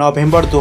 November দু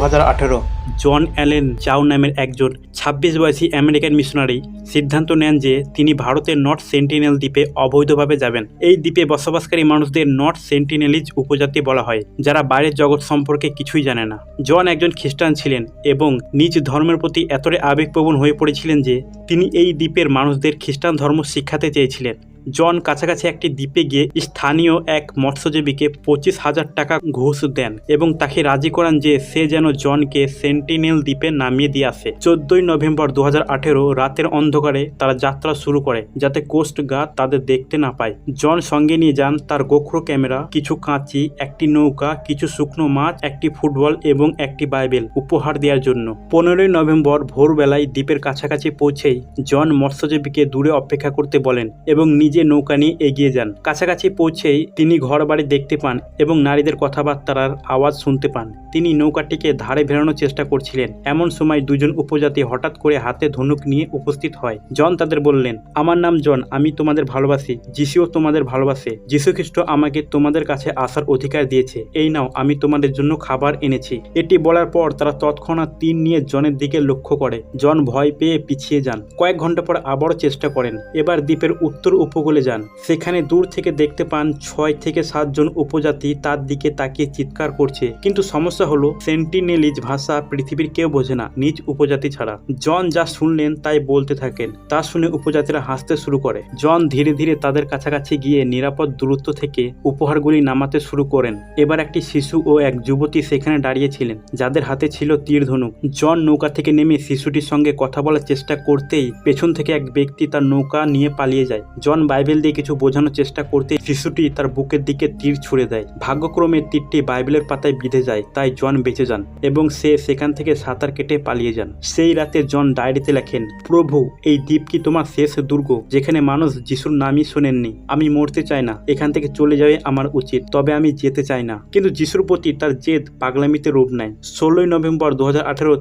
জন Allen চাও নামের একজন ছাব্বিশ বয়সী আমেরিকান মিশনারি সিদ্ধান্ত নেন যে তিনি ভারতের নর্থ সেন্টিনেল দ্বীপে অবৈধভাবে যাবেন। এই দ্বীপে বসবাসকারী মানুষদের নর্থ সেন্টিনেলিজ উপজাতি বলা হয়, যারা বাইরের জগৎ সম্পর্কে কিছুই জানে না। জন একজন খ্রিস্টান ছিলেন এবং নিজ ধর্মের প্রতি এতটাই আবেগপ্রবণ হয়ে পড়েছিলেন যে তিনি এই দ্বীপের মানুষদের খ্রিস্টান ধর্ম শিক্ষাতে চেয়েছিলেন। জন কাছাকাছি একটি দ্বীপে গিয়ে স্থানীয় এক মৎস্যজীবীকে পঁচিশ হাজার টাকা ঘুষ দেন এবং তাকে রাজি করান যে সে যেন জনকে সেন্টিনেল দ্বীপে নামিয়ে দিয়ে আসে। চোদ্দই নভেম্বর দু হাজার আঠেরো রাতের অন্ধকারে তারা যাত্রা শুরু করে যাতে কোস্ট গার্ড তাদের দেখতে না পায়। জন সঙ্গে নিয়ে যান তার গোখরো ক্যামেরা, কিছু কাঁচি, একটি নৌকা, কিছু শুকনো মাছ, একটি ফুটবল এবং একটি বাইবেল উপহার দেওয়ার জন্য। পনেরোই নভেম্বর ভোরবেলায় দ্বীপের কাছাকাছি পৌঁছেই জন মৎস্যজীবীকে দূরে অপেক্ষা করতে বলেন এবং নিজে নৌকা নিয়ে এগিয়ে যান। কাছাকাছি পৌঁছেই তিনি ঘর বাড়ি দেখতে পান এবং নারীদের কথাবার্তার আওয়াজ শুনতে পান। তিনি নৌকাটিকে ধারে ভেড়ানোর চেষ্টা করছিলেন। এমন সময় দুজন উপজাতি হঠাৎ করে হাতে ধনুক নিয়ে উপস্থিত হয়। জন তাদের বললেন, আমার নাম জন, আমি তোমাদের ভালোবাসি। যিশুও তোমাদের ভালোবাসে। খ্রিস্ট আমাকে তোমাদের কাছে আসার অধিকার দিয়েছে। এই নাও, আমি তোমাদের জন্য খাবার এনেছি। এটি বলার পর তারা তৎক্ষণাৎ তীর নিয়ে জনের দিকে লক্ষ্য করে। জন ভয় পেয়ে পিছিয়ে যান। কয়েক ঘণ্টা পর আবারও চেষ্টা করেন। এবার দ্বীপের উত্তর উপকূলে যান। সেখানে দূর থেকে দেখতে পান ছয় থেকে সাতজন উপজাতি তার দিকে তাকিয়ে চিৎকার করছে। কিন্তু সমস্যা হলো, সেন্টিনেলিজ ভাষা পৃথিবীর কেউ বোঝে না, নিজ উপজাতি ছাড়া। জন যা শুনলেন তাই বলতে থাকেন, তা শুনে উপজাতিরা হাসতে শুরু করে। জন ধীরে ধীরে তাদের কাছাকাছি গিয়ে নিরাপদ দূরত্ব থেকে উপহারগুলি নামাতে শুরু করেন। এবার একটি শিশু ও এক যুবতী সেখানে দাঁড়িয়েছিলেন যাদের হাতে ছিল তীর ধনুক। জন নৌকা থেকে নেমে শিশুটির সঙ্গে কথা বলার চেষ্টা করতেই পেছন থেকে এক ব্যক্তি তার নৌকা নিয়ে পালিয়ে যায়। জন বাইবেল দিয়ে কিছু বোঝানোর চেষ্টা করতে শিশুটি তার বুকের দিকে তীর ছুড়ে দেয়। ভাগ্যক্রমে তীরটি বাইবেলের পাতায় বিঁধে যায়, তাই জন বেঁচে যান এবং সে সেখান থেকে সাঁতার কেটে পালিয়ে যান। সেই রাতে জন ডায়েরিতে লেখেন, প্রভু, এই দ্বীপ কি তোমার শেষ দুর্গ, যেখানে মানুষ যিশুর নামই শোনেননি? আমি মরতে চাই না, এখান থেকে চলে যাওয়া আমার উচিত, তবে আমি যেতে চাই না। কিন্তু যিশুর প্রতি তার জেদ পাগলামিতে রূপ নেয়। ষোলোই নভেম্বর দু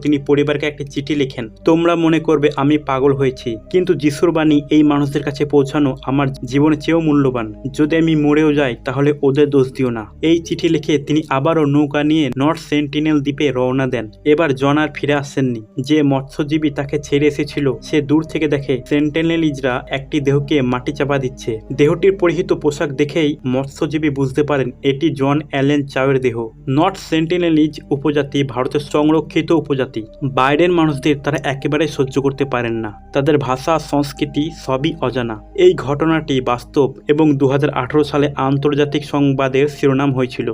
তিনি পরিবারকে একটি চিঠি লেখেন, তোমরা মনে করবে আমি পাগল হয়েছি, কিন্তু যিশুর বাণী এই মানুষদের কাছে পৌঁছানো আমার জীবনের চেয়েও মূল্যবান। যদি আমি মরেও যাই, তাহলে ওদের দোষ দিও না। এই চিঠি লিখে তিনি আবারও নৌকা নিয়ে নর্থ সেন্টিনেল দ্বীপে রওনা দেন। এবার জন আর ফিরে আসেননি। যে মৎস্যজীবী তাকে ছেড়ে এসেছিল, সে দূর থেকে দেখে সেন্টিনেলিজরা একটি দেহকে মাটি চাপা দিচ্ছে। দেহটির পরিহিত পোশাক দেখেই মৎস্যজীবী বুঝতে পারেন, এটি জন অ্যালেন চাওয়ের দেহ। নর্থ সেন্টিনেলিজ উপজাতি ভারতের সংরক্ষিত উপজাতি। বাইরের মানুষদের তারা একেবারে সহ্য করতে পারেন না। তাদের ভাষা, সংস্কৃতি সবই অজানা। এই ঘটনাটি বাস্তব এবং দু হাজার আঠেরো সালে আন্তর্জাতিক সংবাদের শিরোনাম হয়েছিল।